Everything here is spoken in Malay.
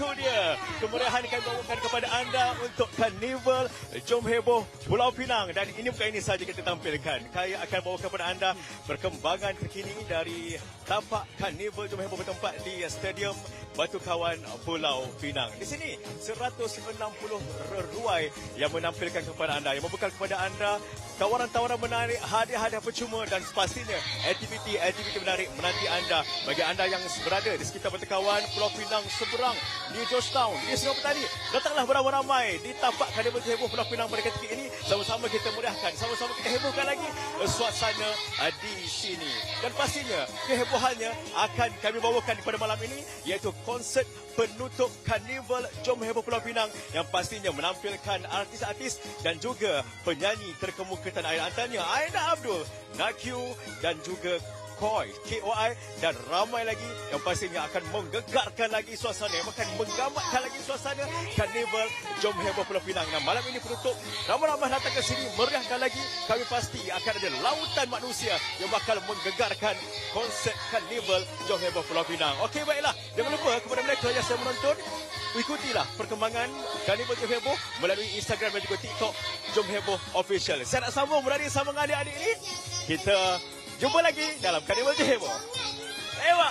itu dia kemeriahan kami bawakan kepada anda untuk Karnival Jom Heboh Pulau Pinang dan ini bukan ini saja kita tampilkan. Kami akan bawa kepada anda perkembangan terkini dari tapak Karnival Jom Heboh bertempat di Stadium Batu Kawan Pulau Pinang. Di sini 160 reruai yang menampilkan kepada anda yang membuka kepada anda tawaran-tawaran menarik, hadiah-hadiah percuma dan pastinya aktiviti-aktiviti menarik menanti anda bagi anda yang berada di sekitar Batu Kawan Pulau Pinang seberang di Georgetown di Sungai Petani. Datanglah beramai-ramai di tapak Jom Heboh Pulau Pinang pada ketika ini sama-sama kita meriahkan, sama-sama kita hebohkan lagi suasana uh, di sini. Dan pastinya kehebohannya akan kami bawakan pada malam ini iaitu konsert penutup Karnival Jom Heboh Pulau Pinang yang pastinya menampilkan artis-artis dan juga penyanyi terkemuka tanah air antaranya Aida Abdul, Nakyu dan juga Koi, KOI dan ramai lagi yang pastinya akan menggegarkan lagi suasana, yang akan menggambarkan lagi suasana Karnival Jom Heboh Pulau Pinang. Dan malam ini penutup, ramai-ramai datang ke sini meriahkan lagi. Kami pasti akan ada lautan manusia yang bakal menggegarkan konsert Karnival Jom Heboh Pulau Pinang. Okey, baiklah. Jangan lupa kepada mereka yang sedang menonton, Ikutilah perkembangan Karnival Jom Heboh melalui Instagram dan juga TikTok Jom Heboh Official. Saya nak sambung beradik sama dengan adik-adik ini. Kita Jumpa lagi dalam Karnival Jehebo. Ewa!